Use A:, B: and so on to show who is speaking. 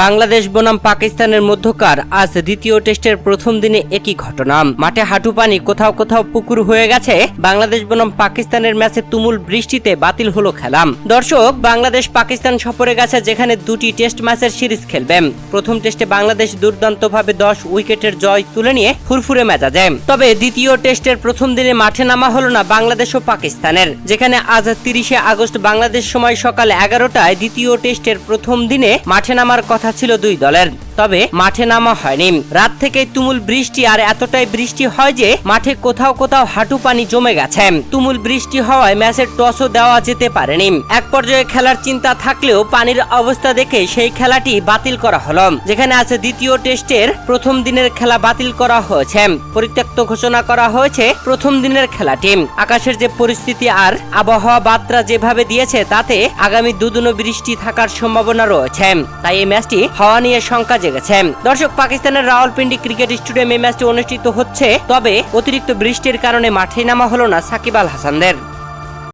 A: বাংলাদেশ বনাম পাকিস্তানের মধ্যকার আজ দ্বিতীয় টেস্টের প্রথম দিনে একই ঘটনা। মাঠে হাঁটু পানি কোথাও কোথাও পুকুর হয়ে গেছে। বাংলাদেশ বনাম পাকিস্তানের ম্যাচে তুমুল বৃষ্টিতে বাতিল হলো খেলা দর্শক, বাংলাদেশ পাকিস্তান সফরে গেছে যেখানে দুটি টেস্ট ম্যাচের সিরিজ খেলবে। প্রথম টেস্টে বাংলাদেশ দুর্দান্তভাবে দশ উইকেটের জয় তুলে নিয়ে ফুরফুরে মেজাজে। তবে দ্বিতীয় টেস্টের প্রথম দিনে মাঠে নামা হলো না বাংলাদেশ ও পাকিস্তানের। যেখানে আজ তিরিশে আগস্ট বাংলাদেশ সময় সকাল এগারোটায় দ্বিতীয় টেস্টের প্রথম দিনে মাঠে নামার কথা ছিল দুই দলের। তবে মাঠে নামা হয়নি। রাত থেকে তুমুল বৃষ্টি আর এতটাই বৃষ্টি হয় যে মাঠে কোথাও কোথাও হাঁটু পানি জমে গেছে। তুমুল বৃষ্টি হওয়ায় ম্যাচের টসও দেওয়া যেতে পারেনি। এক পর্যায়ে খেলার চিন্তা থাকলেও পানির অবস্থা দেখে সেই খেলাটি বাতিল করা হলো। যেখানে আছে দ্বিতীয় টেস্টের প্রথম দিনের খেলা বাতিল করা হয়েছে। পরিত্যক্ত ঘোষণা করা হয়েছে প্রথম দিনের খেলাটি। আকাশের যে পরিস্থিতি আর আবহাওয়া বার্তা যেভাবে দিয়েছে, তাতে আগামী দুদিনও বৃষ্টি থাকার সম্ভাবনা রয়েছে। তাই এই ম্যাচটি হওয়া নিয়ে শঙ্কা জেগেছে দর্শক, পাকিস্তানের রাওয়ালপিন্ডি ক্রিকেট স্টেডিয়ামে ম্যাচটি অনুষ্ঠিত হচ্ছে, তবে অতিরিক্ত বৃষ্টির কারণে মাঠে নামা হলো না সাকিব আল হাসানদের।